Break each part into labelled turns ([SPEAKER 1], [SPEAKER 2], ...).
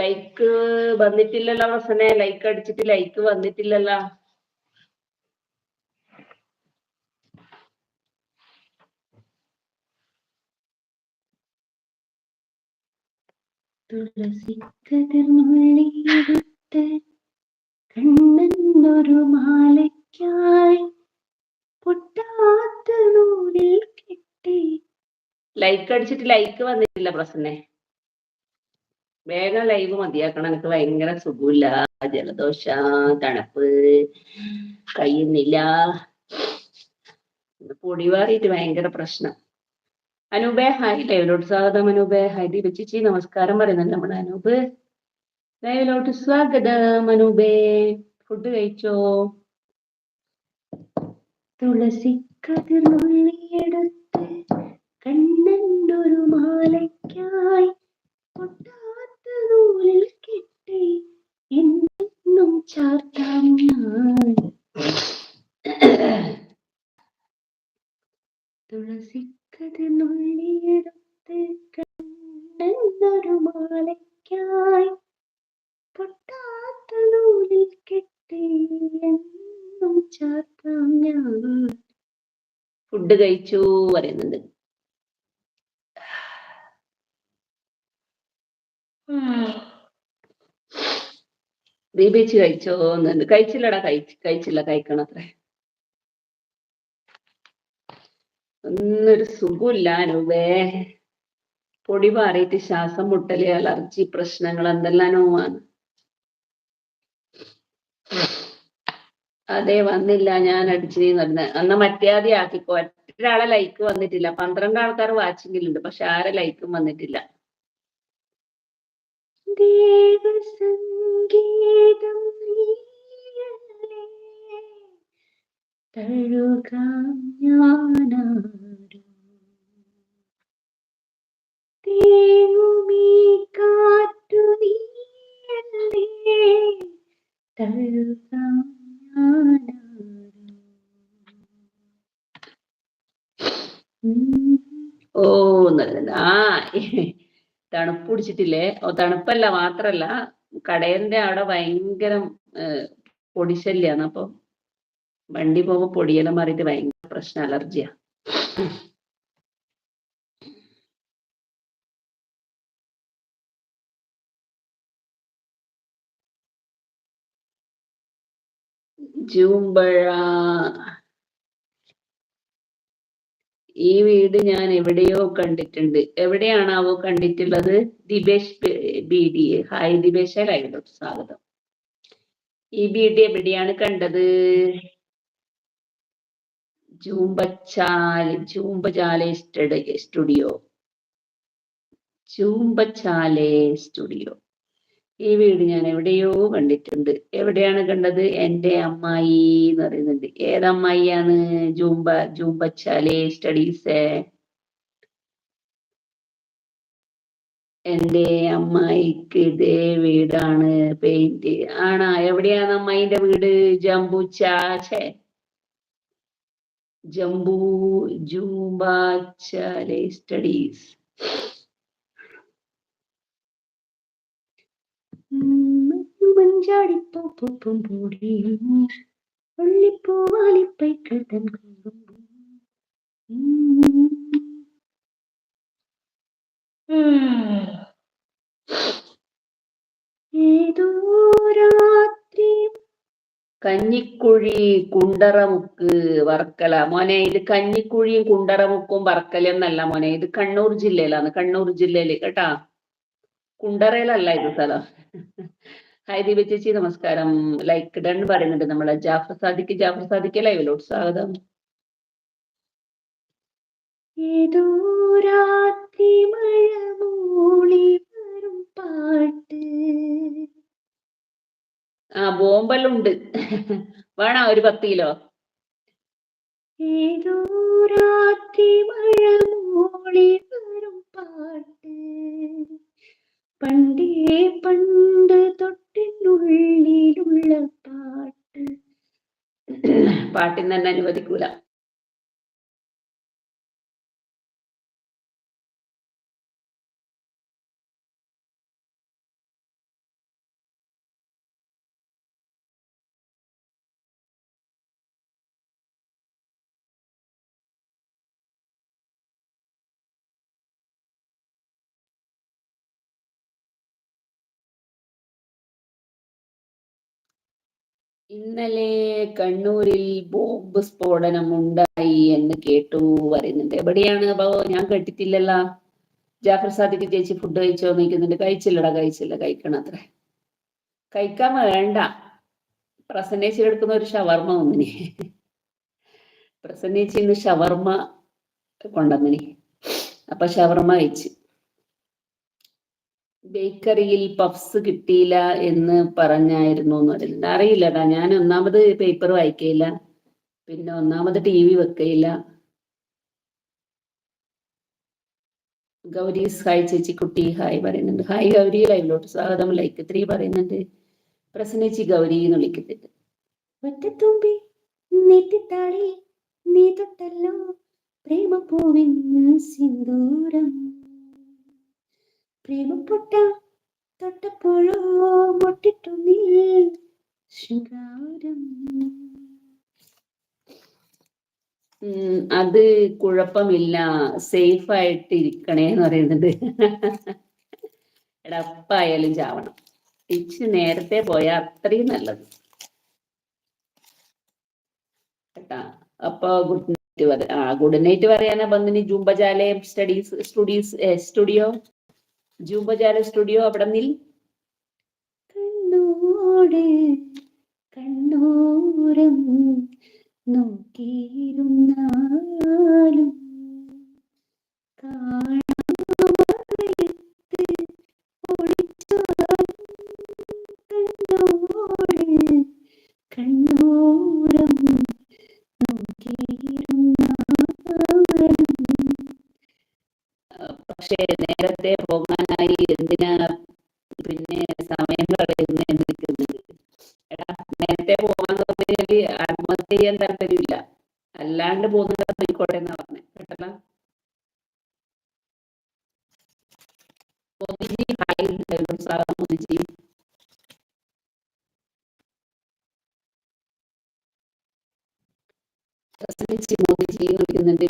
[SPEAKER 1] Like വന്നിട്ടില്ലല്ലോ വസനെ like അടിച്ചിട്ട് like വന്നിട്ടില്ലല്ലോ. തുളസി കതിർന്നുള്ളിയെടുത്ത് കണ്ണൊരു മാലയ്ക്കായി പൊട്ടാത്ത നൂലിൽ കെട്ടി. ലൈക്ക് അടിച്ചിട്ട് ലൈക്ക് വന്നിട്ടില്ല പ്രസന്നെ. വേഗം ലൈവ് മതിയാക്കണം. എനിക്ക് ഭയങ്കര സുഖമില്ല. ജലദോഷ തണുപ്പ് കഴിയുന്നില്ല പൊടിവാറിയിട്ട് ഭയങ്കര പ്രശ്നം. അനൂപേ ഹായ് ലൈവിലോട്ട് സ്വാഗതം അനൂപേ. ഹായ് ദീപ ചേച്ചി നമസ്കാരം പറയുന്നുണ്ട് നമ്മുടെ അനൂപ്. ലൈവിലോട്ട് സ്വാഗതം അനൂപേ. ഫുഡ് കഴിച്ചോ? തുളസി കതിർന്നുള്ളിയെടുത്ത് കണ്ണന്റൊരു മാലയ്ക്കായി നൂലിൽ കെട്ടി എന്നും ചാർത്താം ഞാൻ. തുളസി കതിർന്നുള്ളിയെടുത്ത് കണ്ണന്റൊരു മാലയ്ക്കായി പൊട്ടാത്ത നൂലിൽ കെട്ടി എന്നും ചാർത്താം ഞാൻ. ഫുഡ് കഴിച്ചു പറയുന്നുണ്ട്. ദീപിച്ച് കഴിച്ചോ എന്നുണ്ട് കഴിച്ചില്ലടാ കഴിച്ച് കഴിച്ചില്ല കഴിക്കണം അത്രേ. ഒന്നൊരു സുഖമില്ല അനുവേ. പൊടി പാറിയിട്ട് ശ്വാസം മുട്ടൽ അലർജി പ്രശ്നങ്ങൾ എന്തെല്ലാം നോവാണ് അതെ വന്നില്ല ഞാൻ അടിച്ചു നടന്ന് അന്ന് മറ്റേതി ആക്കിക്കോ. ഒരാളെ ലൈക്ക് വന്നിട്ടില്ല. പന്ത്രണ്ട് ആൾക്കാർ വാച്ചിങ്ങിലുണ്ട് പക്ഷെ ആരെ ലൈക്കും വന്നിട്ടില്ല. ദേവസംഗീതം തഴുകാം ഞാനാരോ. ഉം. ഓ നല്ല ആ ഓ തണുപ്പല്ല മാത്രല്ല. കടയന്റെ അവിടെ ഭയങ്കര പൊടിശല്യാണ്. അപ്പൊ വണ്ടി പോകുമ്പോ പൊടിയെല്ലാം മാറിയിട്ട് ഭയങ്കര പ്രശ്നം അലർജിയാ. ജൂമ്പഴ ഈ വീട് ഞാൻ എവിടെയോ കണ്ടിട്ടുണ്ട്. എവിടെയാണാവോ കണ്ടിട്ടുള്ളത്? ദിബേഷ് ബി ഡി ഹായ് ദിബേഷ ലൈവിലോട്ട് സ്വാഗതം. ഈ വീട് എവിടെയാണ് കണ്ടത്? ജൂമ്പച്ചാൽ ജൂമ്പചാലെ സ്റ്റുഡിയോ. ജൂമ്പച്ചാലെ സ്റ്റുഡിയോ. ഈ വീട് ഞാൻ എവിടെയോ കണ്ടിട്ടുണ്ട്. എവിടെയാണ് കണ്ടത്? എന്റെ അമ്മായി എന്ന് പറയുന്നുണ്ട്. ഏതമ്മായിയാണ് ജൂമ്പ ജൂമ്പച്ചാലെ സ്റ്റഡീസ്. എന്റെ അമ്മായിക്ക് ഇതേ വീടാണ് പെയിന്റ് ആണാ എവിടെയാണ് അമ്മായിന്റെ വീട്? ജംബുച്ചാച്ചേ ജംബു ജൂമ്പാച്ചാലെ സ്റ്റഡീസ്. കഞ്ഞിക്കുഴി കുണ്ടറമുക്ക് വർക്കല. മോനെ ഇത് കഞ്ഞിക്കുഴിയും കുണ്ടറമുക്കും വർക്കല എന്നല്ല മോനെ ഇത് കണ്ണൂർ ജില്ലയിലാണ് കണ്ണൂർ ജില്ലയിൽ കേട്ടാ? കുണ്ടറയിലല്ല ഇത് സ്ഥലം. ഹായ് ദീപ ചേച്ചി നമസ്കാരം. ലൈക്ക് ഡൺ പറയുന്നുണ്ട് നമ്മളെ. ജാഫർ സാദിക്ക് ജാഫർ സാദിക്ക് ലൈവിലോട്ട് സ്വാഗതം. ഏതോ രാത്രി മഴ മൂളി വരും പാട്ട്. ആ ബോംബലുണ്ട് വേണോ ഒരു പത്ത് കിലോ? ഏതോ രാത്രി മഴ മൂളി വരും പാട്ട്. പണ്ടേ പണ്ട് തൊട്ടിനുള്ളിലുള്ള പാട്ട്. പാട്ടിന് തന്നെ അനുവദിക്കൂല. ഇന്നലെ കണ്ണൂരിൽ ബോംബ് സ്ഫോടനം ഉണ്ടായി എന്ന് കേട്ടു പറയുന്നുണ്ട് എവിടെയാണ്? അപ്പോ ഞാൻ കേട്ടിട്ടില്ലല്ലോ. ജാഫർ സാദിക്ക് ചേച്ചി ഫുഡ് കഴിച്ചോ നിൽക്കുന്നുണ്ട് കഴിച്ചില്ലടാ കഴിച്ചില്ല. കഴിക്കണം അത്ര. കഴിക്കാൻ വേണ്ട. പ്രസന്നേച്ചി എടുക്കുന്ന ഒരു ഷവർമ ഒന്നിനി പ്രസന്നേച്ചി ഇന്ന് ഷവർമ കൊണ്ടുവന്നിനി. അപ്പൊ ഷവർമ കഴിച്ചു. ബേക്കറിയിൽ പഫ്സ് കിട്ടിയില്ല എന്ന് പറഞ്ഞായിരുന്നു എന്ന് അറിയില്ലടാ ഞാൻ ഒന്നാമത് പേപ്പർ വായിക്കയില്ല പിന്നെ ഒന്നാമത് ടി വി വെക്കയില്ല. ഗൗരി ഹായ് ചേച്ചി കുട്ടി ഹായ് പറയുന്നുണ്ട്. ഹായ് ഗൗരി ലൈവിലോട്ട് സ്വാഗതം. ലൈക്ക് ത്രീ പറയുന്നുണ്ട്. പ്രസന്നേച്ചി ഗൗരി എന്ന് വിളിക്കുന്നുണ്ട്. ഒറ്റത്തുമ്പി നീട്ടിത്താളി നീ തൊട്ടല്ലോ പ്രേമപ്പൂവിൻ സിന്ദൂരം. പ്രേമപ്പൊട്ട തൊട്ടപ്പോഴോ നീ ശൃംഗാരം. അത് കുഴപ്പമില്ല. സേഫ് ആയിട്ട് ഇരിക്കണേ എന്ന് പറയുന്നുണ്ട്. എടാ അപ്പായാലും ചാവണം. ഇച്ച് നേരത്തെ പോയാൽ അത്രയും നല്ലത്. കേട്ടാ? അപ്പൊ ഗുഡ് നൈറ്റ് ആ ഗുഡ് നൈറ്റ് പറയാനാ ബന്ധിനി ജൂമ്പജാലയം സ്റ്റഡീസ് സ്റ്റുഡീസ് സ്റ്റുഡിയോ ജൂംബജാല സ്റ്റുഡിയോ അവിടെ നിൽ. കണ്ണോട് കണ്ണോരം നോക്കിയിരുന്നാലും പക്ഷേ നേരത്തെ പോകാനായി എന്തിനാ പിന്നെ സമയം കളയുന്ന നിൽക്കുന്നത് നേരത്തെ പോകാൻ തോന്നിയാൽ ആത്മഹത്യ ചെയ്യാൻ താല്പര്യമില്ല. അല്ലാണ്ട് പോകുന്നത് പോയിക്കോട്ടെ എന്നാ പറഞ്ഞത് കേട്ടല്ല മോദിജി മോദിജി എന്ന് വിളിക്കുന്നുണ്ട്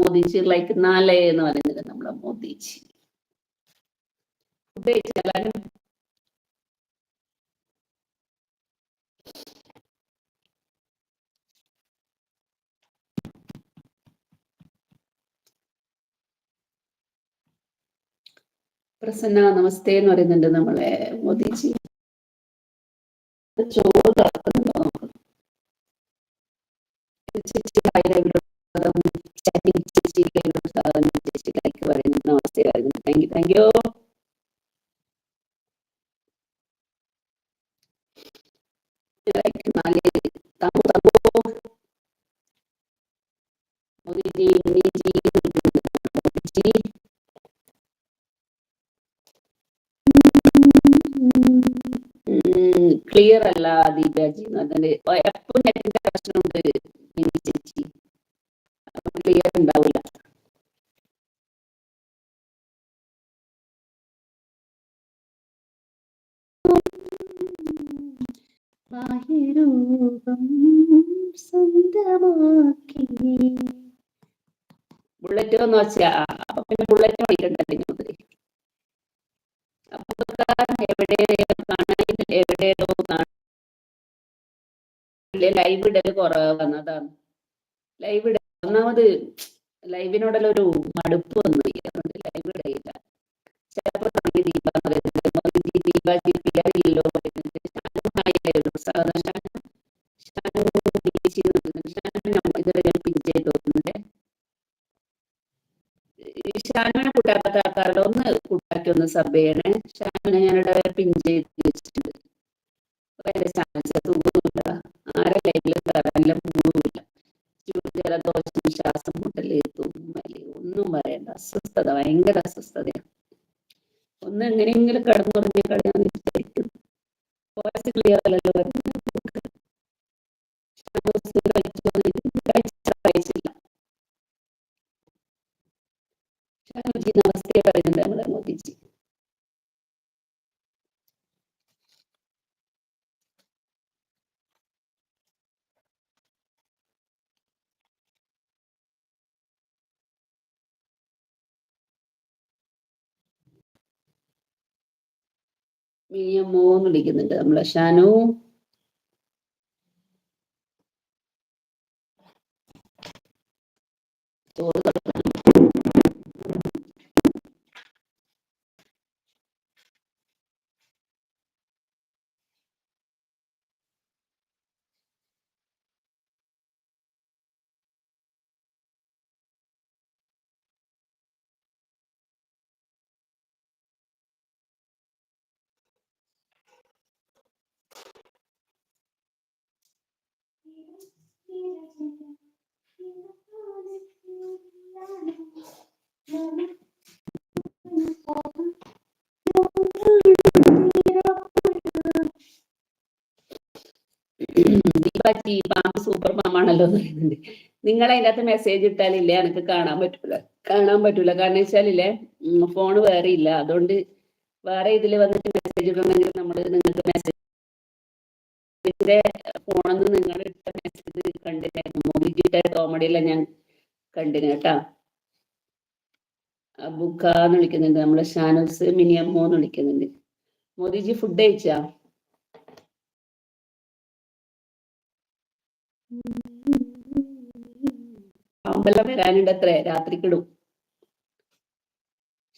[SPEAKER 1] മോദിജി ലൈക്ക് നാലേ എന്ന് പറയുന്നത് നമ്മളെ മോദിജി. പ്രസന്ന നമസ്തേ എന്ന് പറയുന്നുണ്ട് നമ്മളെ മോദിജി. ചോറ് നമുക്ക്? നമസ്തേ പറയുന്നു. Thank you thank you Modiji ji. Modiji clear അല്ല ദീപാജി പറഞ്ഞാൽ എപ്പോഴും നെറ്റിന്റെ പ്രശ്നമുണ്ട് മിനി ചേച്ചി. ക്ലിയർ ഉണ്ടാവില്ല ബാഹ്യരൂപം സ്വന്തമാക്കി ബുള്ളറ്റ് എന്ന് വെച്ചാ അപ്പൊ പിന്നെ ബുള്ളറ്റ് പഠിക്കണ്ടേ അപ്പൊ എവിടെയോ ലൈവ് ഇടൽ കുറവ് വന്നതാണ് ലൈവ് ഇട ഒന്നാമത് ലൈവിനോടെല്ലാം ഒരു മടുപ്പ് വന്നു അതുകൊണ്ട് ലൈവ് ഇടയില്ല ചിലപ്പോൾ ദീപ പിയാറില്ലല്ലോ ഇതുവരെ ഷാനുവിനെ കൂട്ടാത്ത ആൾക്കാരുടെ ഒന്ന് കൂട്ടാക്കി ഒന്ന് സബ് ചെയ്യണേ. ഷാനുവിനെ ഞാനിവിടെ പിൻ ചെയ്ത് വെച്ചിട്ടുണ്ട്. ആരെ ലൈവിലും കയറാനില്ല മൂടുമില്ല ജലദോഷം ശ്വാസം മുട്ടൽ ഒന്നും പറയണ്ട. അസ്വസ്ഥത ഭയങ്കര അസ്വസ്ഥതയാണ് ഒന്ന് എങ്ങനെയെങ്കിലും കടന്നുറങ്ങി കളയാൻ വിചാരിക്കുന്നു വോയിസ് ക്ലിയർ അല്ലല്ലോ വരുന്നത്. चलो जी नमस्ते बाय नरेंद्र मोदी जी മിനിയമ്മോ എന്ന് വിളിക്കുന്നുണ്ട് നമ്മളെ ഷാനു ചോറ് എന്ന് പറയുന്നുണ്ട്. നിങ്ങൾ അതിന്റെ അകത്ത് മെസ്സേജ് ഇട്ടാലില്ലേ എനിക്ക് കാണാൻ പറ്റൂല. കാണാൻ പറ്റൂല. കാരണം വെച്ചാലില്ലേ ഫോൺ വേറെ ഇല്ല. അതുകൊണ്ട് വേറെ ഇതിൽ വന്നിട്ട് മെസ്സേജ് ഇടണമെങ്കിൽ നമ്മൾ നിങ്ങൾക്ക് മെസ്സേജ് ഫോണിൽ നിങ്ങൾ ഇട്ട മെസ്സേജ് കണ്ടിട്ടായിരുന്നു മോദിജിയുടെ കോമഡിയെല്ലാം ഞാൻ കണ്ടിന് കേട്ടാ? ബുക്കാന്ന് വിളിക്കുന്നുണ്ട്. നമ്മളെ ഷാനൂസ് മിനിയമ്മോ എന്ന് വിളിക്കുന്നുണ്ട്. മോദിജി ഫുഡ് കഴിച്ചാ? പാമ്പെല്ലാം വരാനുണ്ട് അത്രേ. രാത്രിക്കിടും.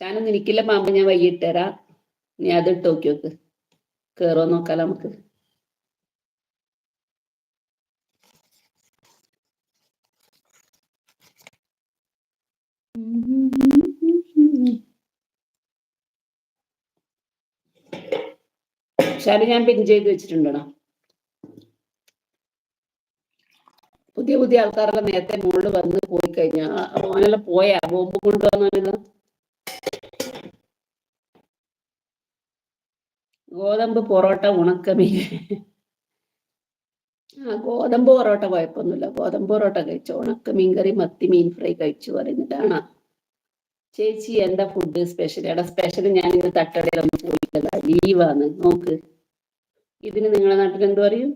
[SPEAKER 1] ഷാനൊന്നും എനിക്കില്ല പാമ്പ് ഞാൻ വൈകിട്ട് തരാം നീ അത് ഇട്ട് നോക്കി നോക്ക്. കേറോ നോക്കാലോ നമുക്ക്. ഷാനു ഞാൻ പിൻ ചെയ്ത് വെച്ചിട്ടുണ്ടോ പുതിയ പുതിയ ആൾക്കാരെല്ലാം നേരത്തെ മുകളിൽ വന്ന് പോയി കഴിഞ്ഞാ അവനെല്ലാം പോയാ? ബോംബ് കൊണ്ടുവന്നല്ലോ ഗോതമ്പ് പൊറോട്ട ഉണക്കമീൻ. ഗോതമ്പ് പൊറോട്ട കുഴപ്പമൊന്നുമില്ല ഗോതമ്പ് പൊറോട്ട കഴിച്ചു. ഉണക്ക മീൻകറി മത്തി മീൻ ഫ്രൈ കഴിച്ചു പറയുന്നിട്ടാണ് ചേച്ചി എന്താ ഫുഡ് സ്പെഷ്യൽ എടാ സ്പെഷ്യൽ ഞാൻ ഇന്ന് തട്ടടയിലൊന്നും പോയിട്ടില്ല ലീവാണ് നോക്ക്. ഇതിന് നിങ്ങളെ നാട്ടിൽ എന്ത് പറയും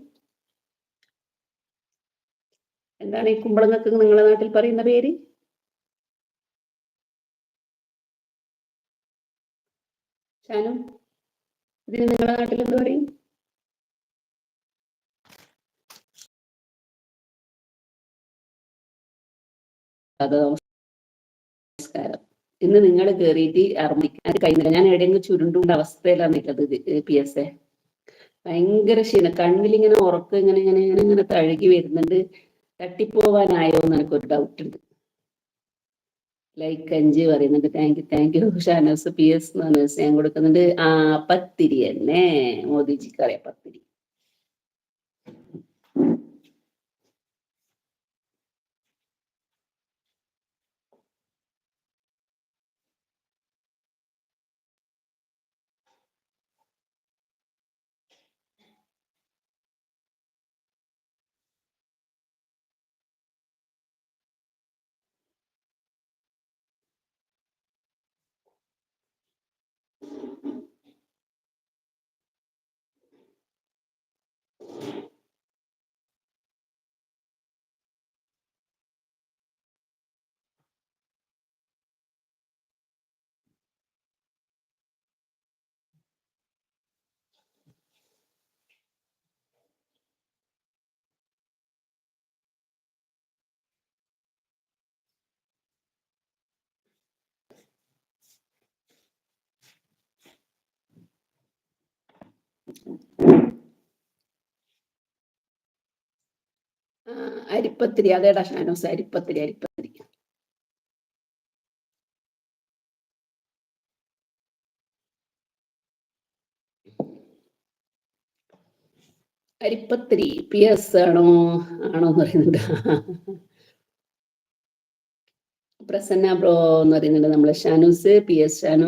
[SPEAKER 1] എന്താണ് ഈ കുമ്പളങ്ങക്ക് നിങ്ങളെ നാട്ടിൽ പറയുന്ന പേര്? ഷാനു ഇതിന് നിങ്ങളെ നാട്ടിൽ എന്ത് പറയും നമസ്കാരം ഇന്ന് നിങ്ങൾ കയറിയിട്ട് അർമ്മിക്കാൻ കഴിഞ്ഞില്ല ഞാൻ എവിടെയെങ്കിലും ചുരുണ്ടുണ്ട അവസ്ഥയിലാണ് നിൽക്കുന്നത് പി എസ് എ. ഭയങ്കര ക്ഷീണം. കണ്ണിലിങ്ങനെ ഉറക്കം ഇങ്ങനെ ഇങ്ങനെ ഇങ്ങനെ ഇങ്ങനെ തഴുകി വരുന്നുണ്ട്. തട്ടിപ്പോവാനായോ എന്ന് എനിക്കൊരു ഡൗട്ട് ഉണ്ട്. ലൈക്ക് അഞ്ച് പറയുന്നുണ്ട് thank you thank you Shanos P S എന്ന് ഞാൻ കൊടുക്കുന്നുണ്ട്. ആ പത്തിരി തന്നെ മോദിജിക്ക് അറിയാം പത്തിരി. അരിപ്പത്തിരി. അതേടാ ഷാനോസ് അരിപ്പത്തിരി അരിപ്പത്തിരി. അരിപ്പത്തിരി പി എസ് ആണോ ആണോ എന്ന് പറയുന്നുണ്ട് പ്രസന്ന ബ്രോ എന്ന് പറയുന്നുണ്ട് നമ്മളെ. Shanu's P S Shanu